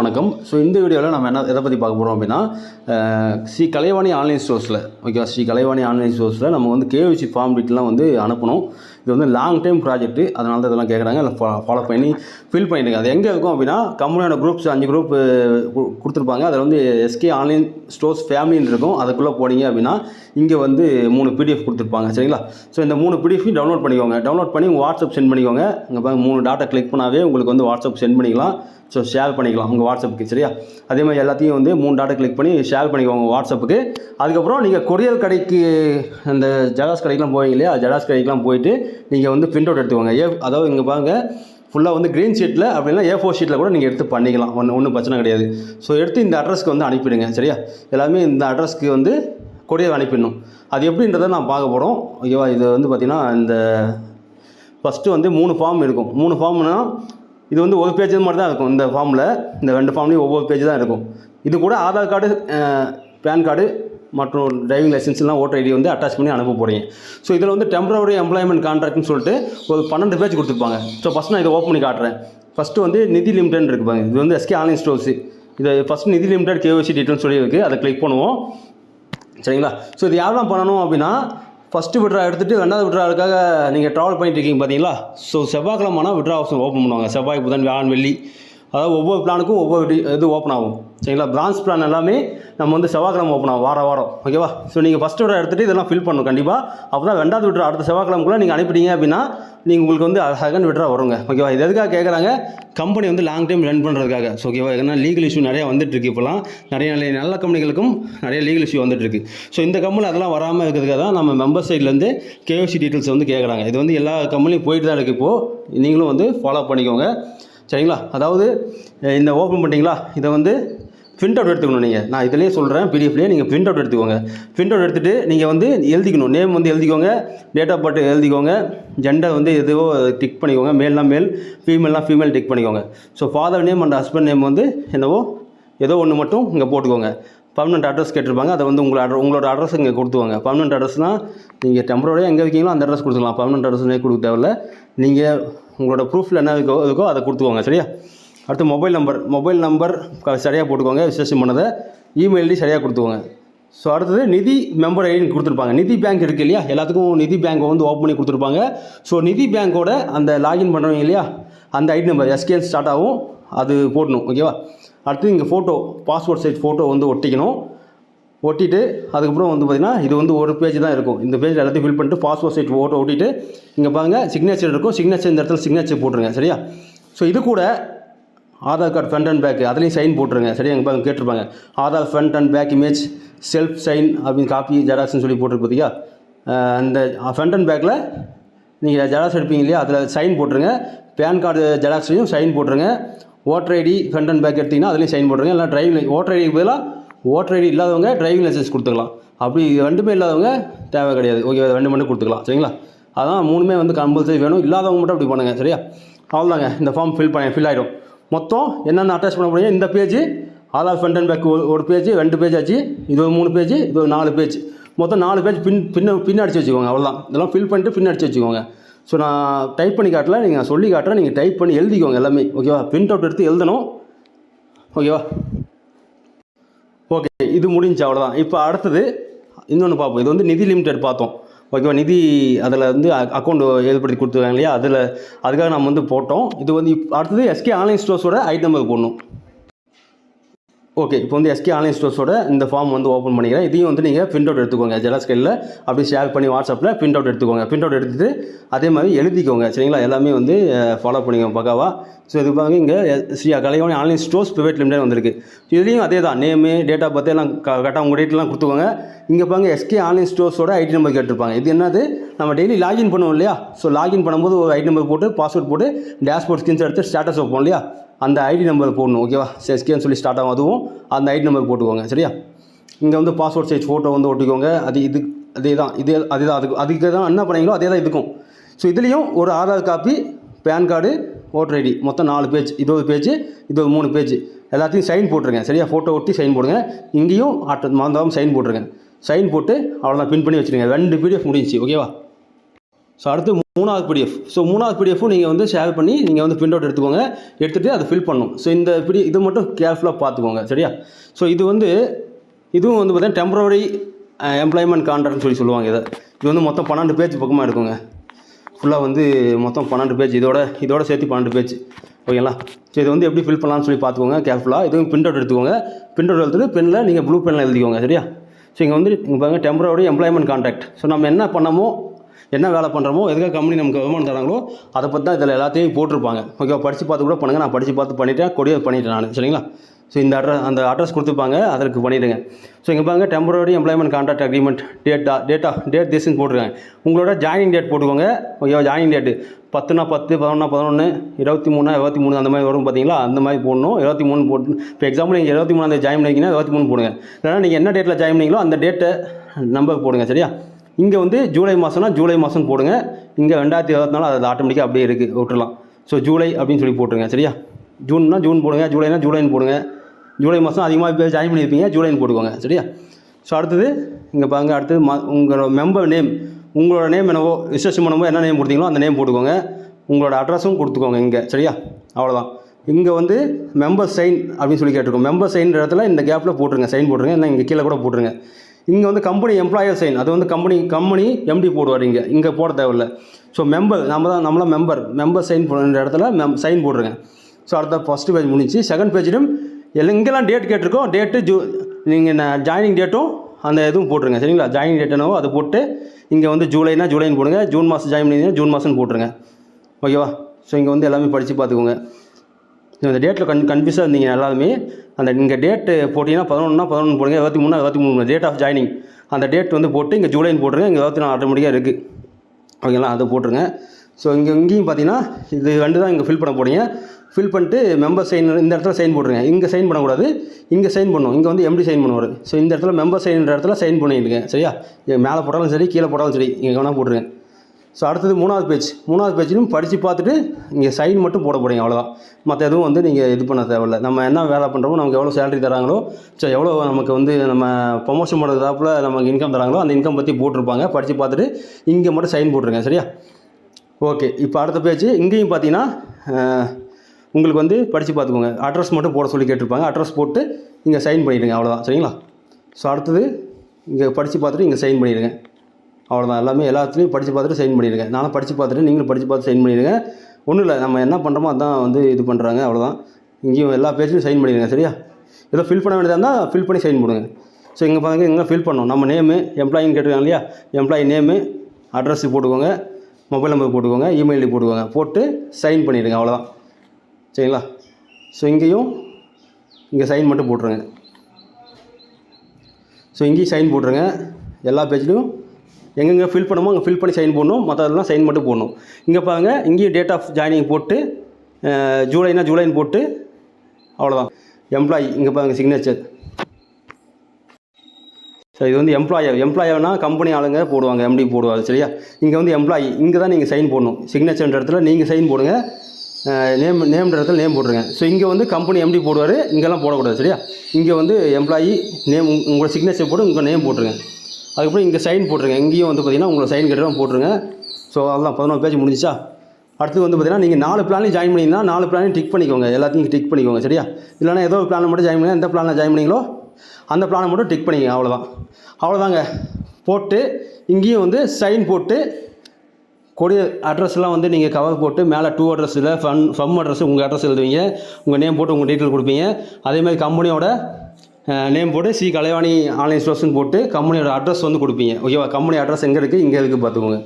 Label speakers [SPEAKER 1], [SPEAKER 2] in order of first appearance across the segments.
[SPEAKER 1] வணக்கம். ஸோ இந்த வீடியோவில் நம்ம என்ன எதை பற்றி பார்க்க போகிறோம் அப்படின்னா ஸ்ரீ கலைவாணி ஆன்லைன் ஸ்டோர்ஸில் ஓகேவா? ஸ்ரீ கலைவாணி ஆன்லைன் ஸ்டோர்ஸில் நம்ம வந்து கேவிசி ஃபார்ம் டீட்டெலாம் வந்து அனுப்பணும். இது வந்து லாங் டைம் ப்ராஜெக்ட் அதனால தான் இதெல்லாம் கேட்குறாங்க இல்லை ஃபாலோ பண்ணி ஃபில் பண்ணிடுங்க. அது எங்கே இருக்கும் அப்படின்னா கம்பெனியோட குரூப்ஸ் அஞ்சு குரூப் கொடுத்துருப்பாங்க. அதில் வந்து எஸ்கே ஆன்லைன் ஸ்டோர்ஸ் ஃபேமிலின்னு இருக்கும். அதுக்குள்ளே போனீங்க அப்படின்னா இங்கே வந்து மூணு பிடிஎஃப் கொடுத்துருப்பாங்க. சரிங்களா? ஸோ இந்த மூணு பிடிஎஃப் டவுன்லோட் பண்ணிக்கோங்க. டவுன்லோட் பண்ணி உங்கள் வாட்ஸ்அப் சென்ட் பண்ணிக்கோங்க. இங்கே பாருங்கள் மூணு டாட்டா கிளிக் பண்ணாவே உங்களுக்கு வந்து வாட்ஸ்அப் சென்ட் பண்ணிக்கலாம். ஸோ ஷேர் பண்ணிக்கலாம் உங்கள் வாட்ஸ்அப்புக்கு சரியா? அதே மாதிரி எல்லாத்தையும் வந்து மூணு டாட்டா கிளிக் பண்ணி ஷேர் பண்ணிக்கோங்க உங்கள் வாட்ஸ்அப்புக்கு அதுக்கப்புறம் நீங்கள் கொரியர் கடைக்கு அந்த ஜெராக்ஸ் கடைக்கெலாம் போவீங்க இல்லையா? ஜெராக்ஸ் கடைக்கெலாம் போயிட்டு நீங்கள் வந்து பிரிண்ட் அவுட் எடுத்துக்கோங்க. ஏ அதாவது இங்கே பாருங்க ஃபுல்லாக வந்து க்ரீன் ஷீட்டில் அப்படின்னா ஏ ஃபோர் ஷீட்டில் கூட நீங்கள் எடுத்து பண்ணிக்கலாம். ஒன்று ஒன்றும் பிரச்சனை கிடையாது. ஸோ எடுத்து இந்த அட்ரஸ்க்கு வந்து அனுப்பிடுங்க சரியா? எல்லாமே இந்த அட்ரஸ்க்கு வந்து கொரியர் அனுப்பிடணும். அது எப்படின்றத நான் பார்க்க போகிறோம் ஓகேவா இது வந்து பார்த்திங்கன்னா இந்த ஃபஸ்ட்டு வந்து மூணு ஃபார்ம் இருக்கும். மூணு ஃபார்ம்னா இது வந்து ஒரு பேஜ் மாதிரி தான் இருக்கும் இந்த ஃபார்மில் இந்த ரெண்டு ஃபார்ம்லேயும் ஒவ்வொரு பேஜ் தான் இருக்கும். இது கூட ஆதார் கார்டு பேன் கார்டு மற்றும் டிரைவிங் லைசன்ஸ்லாம் ஓட்டர் ஐடி வந்து அட்டாச் பண்ணி அனுப்ப போகிறீங்க ஸோ இதில் வந்து டெம்பரவரி எம்ப்ளாய்மெண்ட் கான்ட்ராக்ட்னு சொல்லிட்டு ஒரு பன்னெண்டு பேஜ் கொடுத்துருப்பாங்க. ஸோ ஃபஸ்ட் நான் இதை ஓப்பன் பண்ணி காட்டுறேன். ஃபஸ்ட்டு வந்து நிதி லிமிடெட் இருப்பாங்க பாருங்க. இது வந்து எஸ்கே ஆன்லைன் ஸ்டோர்ஸ் இது ஃபஸ்ட் நிதி லிமிடெட் கேஓசி டீட்டெயில்னு சொல்லி இருக்குது அதை கிளிக் பண்ணுவோம். சரிங்களா? ஸோ இது யாரெல்லாம் பண்ணணும் அப்படின்னா ஃபஸ்ட்டு விட்ரா எடுத்துகிட்டு ரெண்டாவது விட்ராவுக்காக நீங்கள் ட்ராவல் பண்ணிட்டு இருக்கீங்க பார்த்தீங்களா ஸோ செவ்வாய்க்கிழமைனா விட்ரா ஆப்ஷன் ஓப்பன் பண்ணுவாங்க. செவ்வாய் புதன் வியாழன் வெள்ளி. அதாவது ஒவ்வொரு பிளானுக்கும் ஒவ்வொரு டி- இது ஓப்பன் ஆகும். சரிங்களா? பிரான்ச் பிளான் எல்லாமே நம்ம வந்து செவ்வாய்க்கிழமை ஓப்பன் ஆகும் வாரம். வாரம் ஓகேவா ஸோ நீங்கள் ஃபஸ்ட்டு விட்ரா எடுத்துகிட்டு இதெல்லாம் ஃபில் பண்ணணும். கண்டிப்பாக அப்போ தான் ரெண்டாவது விட்ரா அடுத்த செவ்வாய்க்கிழமைக்குள்ளே நீங்கள் அனுப்பிட்டீங்க அப்படின்னா நீங்கள் உங்களுக்கு வந்து செகண்ட் விட்ரா வருங்க. ஓகேவா இது எதுக்காக கேட்குறாங்க கம்பெனி வந்து லாங் டைம் ரன் பண்ணுறதுக்காக ஸோ ஓகேவா ஏன்னா லீகல் இஷ்யூ நிறையா வந்துட்டுருக்கு இப்போலாம் நிறைய நிறைய நல்ல கம்பெனிகளுக்கும் நிறைய லீகல் இஷ்யூ வந்துட்டுருக்கு ஸோ இந்த கம்பெனி அதெல்லாம் வராமல் இருக்கிறதுக்காக தான் நம்ம மெம்பர் சைட்லேருந்து கேஓசி டீட்டெயில்ஸ் வந்து கேட்குறாங்க இது வந்து எல்லா கம்பெனியும் போயிட்டு தான் இருக்குது இப்போது நீங்களும் வந்து ஃபாலோ பண்ணிக்கோங்க. சரிங்களா? அதாவது இந்த ஓப்பன் பண்ணிட்டீங்களா? இதை வந்து பிரிண்ட் அவுட் எடுத்துக்கணும் நீங்கள் நான் இதிலே சொல்கிறேன் பிடிஎஃப்லேயே நீங்கள் பிரிண்ட் அவுட் எடுத்துக்கோங்க. பிரிண்ட் அவுட் எடுத்துகிட்டு நீங்கள் வந்து எழுதிக்கணும். நேம் வந்து எழுதிக்கோங்க டேட் ஆஃப் பர்த் எழுதிக்கோங்க ஜெண்டர் வந்து எதுவோ டிக் பண்ணிக்கோங்க மேல்னா மேல் ஃபீமேல்னா ஃபீமேல் டிக் பண்ணிக்கோங்க. So father name and husband name வந்து என்னவோ ஏதோ ஒன்று மட்டும் இங்கே போட்டுக்கோங்க. பர்மனெண்ட் அட்ரஸ் கேட்டிருப்பாங்க அதை வந்து உங்களோட அட்ர உங்களோட அட்ரஸ் இங்கே கொடுத்துவாங்க பர்மனெண்ட் அட்ரஸ்னால் நீங்கள் டெம்பரரியாக எங்கே இருக்கீங்களோ அந்த அட்ரஸ் கொடுத்துக்கலாம். பர்மனெண்ட் அட்ரஸ்னே கொடுக்க தேவையில்ல. நீங்கள் உங்களோட ப்ரூஃபில் என்ன இருக்கோ இருக்கோ அதை கொடுத்துக்கோங்க சரியா? அடுத்து மொபைல் நம்பர் மொபைல் நம்பர் சரியாக போட்டுக்கோங்க விசேஷம் பண்ணதை. இமெயில் ஐடி சரியாக கொடுத்துக்கோங்க. ஸோ அடுத்தது நிதி மெம்பர் ஐடின்னு கொடுத்துருப்பாங்க. நிதி பேங்க் இருக்குது இல்லையா? எல்லாத்துக்கும் நிதி பேங்க் வந்து ஓப்பன் பண்ணி கொடுத்துருப்பாங்க. ஸோ நிதி பேங்க்கோட அந்த லாகின் பண்ணுறவங்க இல்லையா? அந்த ஐடி நம்பர் எஸ்கேன் ஸ்டார்ட் ஆகும். அது போடணும் ஓகேவா அடுத்து இங்கே ஃபோட்டோ பாஸ்போர்ட் சைஸ் ஃபோட்டோ வந்து ஒட்டிக்கணும். ஒட்டிட்டு அதுக்கப்புறம் வந்து பார்த்திங்கன்னா இது வந்து ஒரு பேஜ் தான் இருக்கும். இந்த பேஜ் எல்லாத்தையும் ஃபில் பண்ணிட்டு பாஸ்போர்ட் சைட் ஃபோட்டோ ஒட்டிட்டு இங்கே பாருங்கள் சிக்னேச்சர் இருக்கும். சிக்னேச்சர் இந்த இடத்துல சிக்னேச்சர் போட்டுருங்க சரியா? ஸோ இது கூட Aadhaar card front and back அதுலேயும் சைன் போட்டுருங்க. சரியா? எங்கள் பாருங்க கேட்டிருப்பாங்க. Aadhaar front and back image self sign அப்படின்னு காப்பி ஜெராக்ஸ்னு சொல்லி போட்டிருக்கு பார்த்தியா அந்த ஃப்ரண்ட் அண்ட் பேக்கில் நீங்கள் ஜெராக்ஸ் எடுப்பீங்க இல்லையா? அதில் சைன் போட்டுருங்க. பேன் கார்டு ஜெராக்ஸ்லையும் சைன் போட்டுருங்க. Voter ID front and back எடுத்தீங்கன்னா அதுலேயும் சைன் போட்டுருங்க. இல்லை டிரைவிங் ஓட்டர் ஐடிக்கு பதிலாக ஓட்டர் ஐடி இல்லாதவங்க டிரைவிங் லைசன்ஸ் கொடுத்துக்கலாம். அப்படி ரெண்டுமே இல்லாதவங்க தேவை கிடையாது. ஓகே ரெண்டு மட்டும் கொடுத்துக்கலாம். சரிங்களா? அதான் மூணுமே வந்து கம்பல்சரி வேணும். இல்லாதவங்க மட்டும் அப்படி பண்ணுங்கள் சரியா? அவ்வளோதாங்க இந்த ஃபார்ம் ஃபில் பண்ண ஃபில் ஆகிடும் மொத்தம் என்னென்ன அட்டாச் பண்ண முடியும் இந்த page Aadhaar front and back ஒரு பேஜ் ரெண்டு பேஜ் ஆச்சு இது ஒரு மூணு பேஜ் இது ஒரு நாலு பேஜ் மொத்தம் நாலு பேஜ் பின் பின்ன பின் அடிச்சு வச்சுக்கோங்க அவ்வளோதான் இதெல்லாம் ஃபில் பண்ணிட்டு பின் அடிச்சு வச்சுக்கோங்க. ஸோ நான் டைப் பண்ணி காட்டல நீங்கள் சொல்லி காட்டுறேன் நீங்கள் டைப் பண்ணி எழுதிக்கோங்க எல்லாமே. ஓகேவா பிரிண்ட் அவுட் எடுத்து எழுதணும். ஓகேவா ஓகே இது முடிஞ்சு அவ்வளோதான் இப்போ அடுத்தது இன்னொன்று பார்ப்போம். இது வந்து நிதி லிமிடெட் பார்த்தோம். ஓகேவா? நிதி அதில் வந்து அக்கௌண்ட் ஏற்படுத்தி கொடுத்துருக்காங்க இல்லையா? அதில் அதுக்காக நம்ம வந்து போட்டோம். இது வந்து இப் அடுத்தது எஸ்கே ஆன்லைன் ஸ்டோர்ஸோட ஐடி நம்பர் போடணும். ஓகே இப்போ வந்து எஸ்கே ஆன்லைன் ஸ்டோர்ஸோட இந்த ஃபார்ம் வந்து ஓப்பன் பண்ணிக்கிறேன். இதையும் வந்து நீங்கள் பிரிண்ட் அவுட் எடுத்துக்கோங்க. ஜெலாஸ் கையில் அப்படி ஷேர் பண்ணி வாட்ஸ்அப்பில் பிரிண்ட் அவுட் எடுத்துக்கோங்க. பிரிண்ட் அவுட் எடுத்துட்டு அதே மாதிரி எழுதிக்கோங்க. சரிங்களா? எல்லாமே வந்து ஃபாலோ பண்ணிக்கோங்க பக்காவாக ஸோ இது பாருங்க இங்கே Shri Kalaivani online stores private limited வந்திருக்கு. இதுலேயும் அதே தான். நேமு டேட் ஆஃப் பர்த் எல்லாம் கரெக்டாக உங்கள் டேட்லாம் கொடுத்துக்கோங்க. இங்கே பாருங்க எஸ்கே ஆன்லைன் ஸ்டோர்ஸோட ஐடி நம்பர் கேட்டிருப்பாங்க. இது என்னது? நம்ம டெய்லி லாகின் பண்ணுவோம் இல்லையா? ஸோ லாகின் பண்ணும்போது ஒரு ஐடி நம்பர் போட்டு பாஸ்வேர்ட் போட்டு டேஷ்போர்ட் ஸ்கிரீன்ஸ் எடுத்து ஸ்டேட்டஸ் வைப்போம் இல்லையா? அந்த ஐடி நம்பர் போடணும் ஓகேவா எஸ்கேன்னு சொல்லி ஸ்டார்ட் ஆகும். அதுவும் அந்த ஐடி நம்பர் போட்டுக்கோங்க சரியா? இங்கே வந்து பாஸ்போர்ட் சைஸ் ஃபோட்டோ வந்து ஒட்டிக்கோங்க. அது இது அதே தான் இதே அதே தான் அதுக்கு அதுக்கு தான் என்ன பண்ணீங்களோ அதே தான் இதுக்கும். ஸோ இதுலேயும் ஒரு Aadhaar copy PAN card voter ID மொத்தம் நாலு பேஜ் இருபது பேஜ் இது மூணு பேஜ் எல்லாத்தையும் சைன் போட்டுருங்க சரியா? ஃபோட்டோ ஒட்டி சைன் போடுங்க. இங்கேயும் ஆட்ட மறந்தாமல் சைன் போட்டுருங்க. சைன் போட்டு அவ்வளோதான் பின் பண்ணி வச்சுருங்க. ரெண்டு பிடிஎஃப் முடிஞ்சிச்சு ஓகேவா ஸோ அடுத்து மூணாவது பிடிஎஃப் ஸோ மூணாவது பிடிஎஃப்பும் நீங்கள் வந்து ஷேர் பண்ணி நீங்கள் வந்து பிரிண்ட் அவுட் எடுத்துக்கோங்க. எடுத்துகிட்டு அதை ஃபில் பண்ணணும். ஸோ இந்த பிடி இது மட்டும் கேர்ஃபுல்லாக பார்த்துக்கோங்க. சரியா? ஸோ இது வந்து இதுவும் வந்து பார்த்தீங்கன்னா டெம்பரவரி எம்ப்ளாய்மெண்ட் கான்ட்ராக்ட்னு சொல்லி சொல்லுவாங்க இதை. இது வந்து மொத்தம் பன்னெண்டு பேஜ் பக்கமாக இருக்குங்க ஃபுல்லாக வந்து மொத்தம் பன்னெண்டு பேஜ் இதோட இதோட சேர்த்து பன்னெண்டு பேஜ் ஓகேங்களா? ஸோ இது வந்து எப்படி ஃபில் பண்ணலாம்னு சொல்லி பார்த்துக்கோங்க கேர்ஃபுல்லாக இதுவும் பிரிண்ட் அவுட் எடுத்துக்கோங்க. பிரிண்ட் அவுட் எடுத்துட்டு பெனில் நீங்கள் ப்ளூ பெனில் எழுதிக்கோங்க. சரியா? ஸோ இங்கே வந்து இங்கே பாருங்க டெம்பரவரி எம்ப்ளாய்மெண்ட் கான்ட்ராக்ட் ஸோ நம்ம என்ன பண்ணமோ என்ன வேலை பண்ணுறோமோ எதுக்காக கம்பெனி நமக்கு வருமானம் தராங்களோ அதை பற்றி தான் இதில் எல்லாத்தையும் போட்டிருப்பாங்க. ஓகேவா படித்து பார்த்து கூட பண்ணுங்கள் நான் படித்து பார்த்து பண்ணிட்டேன். கொடியர் பண்ணிட்டேன் நான். சரிங்களா? ஸோ இந்த அட்ரஸ் அந்த அட்ரஸ் கொடுத்துருப்பாங்க அதற்கு பண்ணிவிடுங்க ஸோ இங்கே பாருங்க temporary employment contract agreement data data date திஸ்ன்னு போட்டிருக்காங்க. உங்களோட ஜாயினிங் டேட் போட்டுக்கோங்க. ஓகேவா ஜாயினிங் டேட்டு பத்துனா பத்து பதினொன்னா பதினொன்று இருபத்தி மூணா இருபத்தி மூணு அந்த மாதிரி வரும் பார்த்தீங்களா? அந்த மாதிரி போடணும். இருபத்தி மூணு போட்டு இப்போ எக்ஸாம்பிள் நீங்கள் இருபத்தி மூணாந்தேதி ஜாயின் பண்ணிங்கன்னா இருபத்தி மூணு போடுங்க. இல்லைனா நீங்கள் என்ன டேட்டில் ஜாயின் பண்ணிங்களோ அந்த டேட்டை நம்பர் போடுங்க. சரியா? இங்கே வந்து ஜூலை மாதம்னா ஜூலை மாதம் போடுங்க. இங்கே ரெண்டாயிரத்தி இருபத்தி நாலு அது ஆட்டோமேட்டிக்காக அப்படியே இருக்குது விட்டுறலாம். ஸோ ஜூலை அப்படின்னு சொல்லி போட்டுருங்க சரியா? ஜூன்னா ஜூன் போடுங்க ஜூலைனா ஜூலைன்னு போடுங்க. ஜூலை மாதம் அதிகமாக பேர் ஜாயின் பண்ணியிருப்பீங்க ஜூலைன்னு போட்டுக்கோங்க சரியா? ஸோ அடுத்தது இங்கே பாருங்க அடுத்தது ம உங்களோட மெம்பர் நேம் உங்களோட நேம் என்னவோ ரிஜிஸ்ட்ரேஷன் பண்ணும்போது என்ன நேம் கொடுத்தீங்களோ அந்த நேம் போட்டுக்கோங்க. உங்களோட அட்ரஸும் கொடுத்துக்கோங்க இங்கே சரியா? அவ்வளோதான் இங்கே வந்து மெம்பர் சைன் அப்படின்னு சொல்லி கேட்டிருக்கோம். மெம்பர் சைன் இடத்துல இந்த கேப்பில் போட்டுருங்க சைன் போட்டுருங்க இல்லை இங்கே கீழே கூட போட்டுருங்க. இங்கே வந்து கம்பெனி எம்ப்ளாயர் சைன் அது வந்து கம்பெனி கம்பெனி எம்டி போடுவார் இங்கே. இங்கே போட தேவையில்ல. ஸோ மெம்பர் நம்ம தான் நம்மளாம் மெம்பர் மெம்பர் சைன் போடுற இடத்துல மெம் சைன் போட்டுருங்க ஸோ அடுத்த ஃபஸ்ட்டு பேஜ் முடிஞ்சு செகண்ட் பேஜிலும் எங்கெல்லாம் டேட் கேட்டிருக்கோம். டேட்டு ஜூ நீங்கள் ஜாயினிங் டேட்டும் அந்த இதுவும் போட்டுருங்க. சரிங்களா? ஜாயினிங் டேட் என்னவோ அதை போட்டு இங்கே வந்து ஜூலைனா ஜூலைன்னு போடுங்க. ஜூன் மாதம் ஜாயின் பண்ணிங்கன்னா ஜூன் மாதம்னு போட்டுருங்க. ஓகேவா ஸோ இங்கே வந்து எல்லாமே படித்து பார்த்துக்கோங்க. இந்த டேட்டில் கன் கன்ஃபியூஸாக இருந்தீங்க எல்லாருமே. அந்த இங்கே டேட்டு போட்டிங்கன்னா பதினொன்னா பதினொன்று போடுங்க இருபத்தி மூணு இருபத்தி மூணு. டேட் ஆஃப் ஜாயினிங் அந்த டேட் வந்து போட்டு இங்கே ஜூலைன்னு போட்டுருங்க இங்கே இருபத்தி நாலு ஆட்டோமேட்டிக்காக இருக்குது ஓகேங்களா? அதை போட்டுருங்க. ஸோ இங்கே இங்கேயும் பார்த்தீங்கன்னா இது ரெண்டு தான் இங்கே ஃபில் பண்ண போறீங்க. ஃபில் பண்ணிட்டு மெம்பர் சைன் இந்த இடத்துல சைன் போட்டுருங்க. இங்கே சைன் பண்ணக்கூடாது இங்கே சைன் பண்ணணும் இங்கே வந்து எம்டி சைன் பண்ணுவார். ஸோ இந்த இடத்துல மெம்பர் சைன்ற இடத்துல சைன் பண்ணிடுங்க. சரியா? மேலே போட்டாலும் சரி கீழே போட்டாலும் சரி இங்கே வேணால் போட்டுருங்க. ஸோ அடுத்தது மூணாவது பேஜ் மூணாவது பேஜ்லையும் படித்து பார்த்துட்டு இங்கே சைன் மட்டும் போட போகிறீங்க அவ்வளோதான் மற்ற எதுவும் வந்து நீங்கள் இது பண்ண தேவையில்ல. நம்ம என்ன வேலை பண்ணுறோமோ நமக்கு எவ்வளோ சேலரி தராங்களோ ஸோ எவ்வளோ நமக்கு வந்து நம்ம ப்ரொமோஷன் பண்ணுறதாப்புல நமக்கு இன்கம் தராங்களோ அந்த இன்கம் பற்றி போட்டிருப்பாங்க. படித்து பார்த்துட்டு இங்கே மட்டும் சைன் போட்டுருங்க சரியா? ஓகே இப்போ அடுத்த பேஜ் இங்கேயும் பார்த்தீங்கன்னா உங்களுக்கு வந்து படித்து பார்த்துக்கோங்க. அட்ரஸ் மட்டும் போட சொல்லி கேட்டிருப்பாங்க. அட்ரஸ் போட்டு இங்கே சைன் பண்ணிவிடுங்க அவ்வளோதான் சரிங்களா? ஸோ அடுத்தது இங்கே படித்து பார்த்துட்டு இங்கே சைன் பண்ணிவிடுங்க அவ்வளோதான் எல்லாமே எல்லாத்துலேயும் படித்து பார்த்துட்டு சைன் பண்ணிடுங்க. நானும் படித்து பார்த்துட்டு நீங்களும் படித்து பார்த்து சைன் பண்ணிடுங்க. ஒன்றும் இல்லை நம்ம என்ன பண்ணுறோமோ அதான் வந்து இது பண்ணுறாங்க அவ்வளோதான் இங்கேயும் எல்லா பேஜ்லையும் சைன் பண்ணிடுங்க சரியா? ஏதோ ஃபில் பண்ண வேண்டியதாக இருந்தால் ஃபில் பண்ணி சைன் போடுங்க. ஸோ இங்கே பாருங்க இங்கே ஃபில் பண்ணோம். நம்ம நேமு எம்ப்ளாயின்னு கேட்டுருக்காங்க இல்லையா? எம்ப்ளாயி நேமு அட்ரஸ் போட்டுக்கோங்க. மொபைல் நம்பர் போட்டுக்கோங்க இமெயில் போட்டுக்கோங்க. போட்டு சைன் பண்ணிடுங்க அவ்வளோதான் சரிங்களா? ஸோ இங்கேயும் இங்கே சைன் மட்டும் போட்டுருங்க. ஸோ இங்கேயும் சைன் போட்டுருங்க. எல்லா பேஜ்லேயும் எங்கெங்கே ஃபில் பண்ணுமோ அங்கே ஃபில் பண்ணி சைன் போடணும். மற்றதெல்லாம் சைன் மட்டும் போடணும். இங்கே பாருங்க இங்கேயும் டேட் ஆஃப் ஜாயினிங் போட்டு ஜூலைனா ஜூலைன்னு போட்டு அவ்வளோதான் எம்ப்ளாயி இங்கே பாருங்க சிக்னேச்சர் சரி இது வந்து எம்ப்ளாயர் எம்ப்ளாயர்னா கம்பெனி ஆளுங்க போடுவாங்க எம்டி போடுவாங்க சரியா? இங்கே வந்து எம்ப்ளாயி இங்கே தான் நீங்கள் சைன் போடணும். சிக்னேச்சர்ன்ற இடத்துல நீங்கள் சைன் போடுங்க. நேம் நேம்ன்ற இடத்துல நேம் போட்டுருங்க. ஸோ இங்கே வந்து கம்பெனி எம்டி போடுவார் இங்கெல்லாம் போடக்கூடாது சரியா? இங்கே வந்து எம்ப்ளாயி நேம் உங்களோட சிக்னேச்சர் போட்டு உங்கள் நேம் போட்டுருங்க. அதுக்கப்புறம் இங்கே சைன் போட்டுருங்க. இங்கேயும் வந்து பார்த்தீங்கன்னா உங்களை சைன் கட்டுறோம் போட்டுருங்க. ஸோ அதுதான் பதினோரு பேஜ் முடிஞ்சிச்சா? அடுத்து வந்து பார்த்தீங்கன்னா நீங்கள் நாலு பிளானையும் ஜாயின் பண்ணிங்கன்னா நாலு பிளானையும் டிக் பண்ணிக்கோங்க. எல்லாத்தையும் டிக் பண்ணிக்கோங்க. சரியா? இல்லைனா ஏதோ ஒரு பிளானை மட்டும் ஜாயின் பண்ணி எந்த பிளானில் ஜாயின் பண்ணிங்களோ அந்த பிளானை மட்டும் டிக் பண்ணிக்கோங்க. அவ்வளோதான் அவ்வளோதாங்க போட்டு இங்கேயும் வந்து சைன் போட்டு கொடிய அட்ரஸ்லாம் வந்து நீங்கள் கவர் போட்டு மேலே டூ அட்ரஸில் ஃபன் ஃபம் அட்ரஸ் உங்கள் அட்ரஸ் எழுதுவீங்க. உங்கள் நேம் போட்டு உங்கள் டீட்டெயில் கொடுப்பீங்க. அதே மாதிரி கம்பெனியோட நேம் போட்டு சி கலைவாணி ஆன்லைன் ஸ்டோர்ஸ்னு போட்டு கம்பெனியோட அட்ரஸ் வந்து கொடுப்பீங்க. ஓகேவா கம்பெனி அட்ரஸ் எங்கே இருக்குது இங்கே இருக்குது பார்த்துக்கோங்க.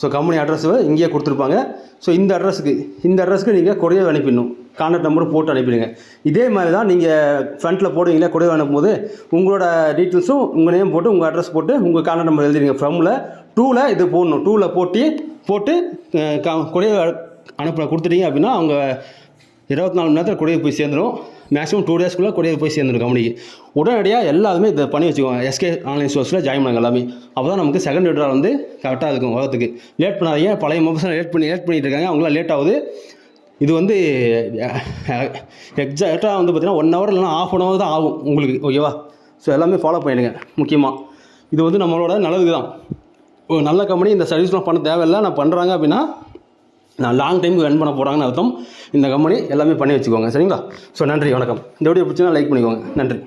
[SPEAKER 1] ஸோ கம்பெனி அட்ரஸ் இங்கேயே கொடுத்துருப்பாங்க. ஸோ இந்த அட்ரஸுக்கு இந்த அட்ரஸ்க்கு நீங்கள் கொரியர் அனுப்பிடணும். கான்டாக்ட் நம்பரும் போட்டு அனுப்பிடுங்க. இதே மாதிரி தான் நீங்கள் ஃப்ரண்ட்டில் போடுவீங்களா கொரியர் அனுப்பும்போது உங்களோட டீட்டெயில்ஸும் உங்கள் நேம் போட்டு உங்கள் அட்ரஸ் போட்டு உங்கள் கான்டாக்ட் நம்பர் எழுதிடுங்க. ஃப்ரமில் டூவில் இது போடணும். டூவில் போட்டு போட்டு கொரியர் அனுப்ப கொடுத்துட்டீங்க அப்படின்னா அவங்க இருபத்தி நாலு மணி நேரத்தில் கொரியர் போய் சேர்ந்துடும் மேக்ஸிமம் டூ டேஸ்க்குள்ளே கொரியர் போய் சேர்ந்துடும் கம்பெனிக்கு உடனடியாக எல்லாருமே இதை பண்ணி வச்சுக்கோங்க எஸ்கே ஆன்லைன் ஸ்டோர்ஸில் ஜாயின் பண்ணுங்க எல்லாமே. அப்போ தான் நமக்கு செகண்ட் விட்ரால் வந்து கரெக்டாக இருக்கும் வரத்துக்கு லேட் பண்ணாதீங்க. பழைய மொபைல் லேட் பண்ணி லேட் பண்ணிட்டு இருக்காங்க. அவங்களாம் லேட் ஆகுது. இது வந்து எக்ஸாக்டாக வந்து பார்த்தீங்கன்னா ஒன் ஹவர் இல்லைனா ஆஃப் அன் ஹவர் தான் ஆகும் உங்களுக்கு ஓகேவா ஸோ எல்லாமே ஃபாலோ பண்ணிடுங்க முக்கியமாக இது வந்து நம்மளோட நல்லதுக்கு தான் ஒரு நல்ல கம்பெனி இந்த சர்வீஸ்லாம் பண்ண தேவையில்லை. நான் பண்ணுறாங்க அப்படின்னா நான் லாங் டைமுக்கு ரன் பண்ண போகிறாங்கன்னு அர்த்தம். இந்த கம்பெனி எல்லாமே பண்ணி வச்சுக்கோங்க. சரிங்களா? ஸோ நன்றி வணக்கம். இந்த வீடியோ பிடிச்சினா லைக் பண்ணிக்கோங்க. நன்றி.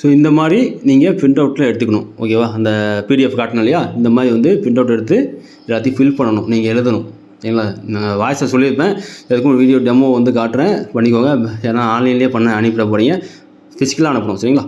[SPEAKER 1] ஸோ இந்த மாதிரி நீங்கள் பிரிண்ட் அவுட்டில் எடுத்துக்கணும். ஓகேவா அந்த பிடிஎஃப் காட்டணும் இல்லையா? இந்த மாதிரி வந்து பிரிண்ட் அவுட் எடுத்து எல்லாத்தையும் ஃபில் பண்ணணும். நீங்கள் எழுதணும். சரிங்களா? நான் வாய்ஸை சொல்லியிருப்பேன். எதுக்கும் வீடியோ டெமோ வந்து காட்டுறேன். பண்ணிக்கோங்க. ஏன்னா ஆன்லைன்லேயே பண்ண அனுப்பிட போகிறீங்க ஃபிசிக்கலாக அனுப்பணும். சரிங்களா?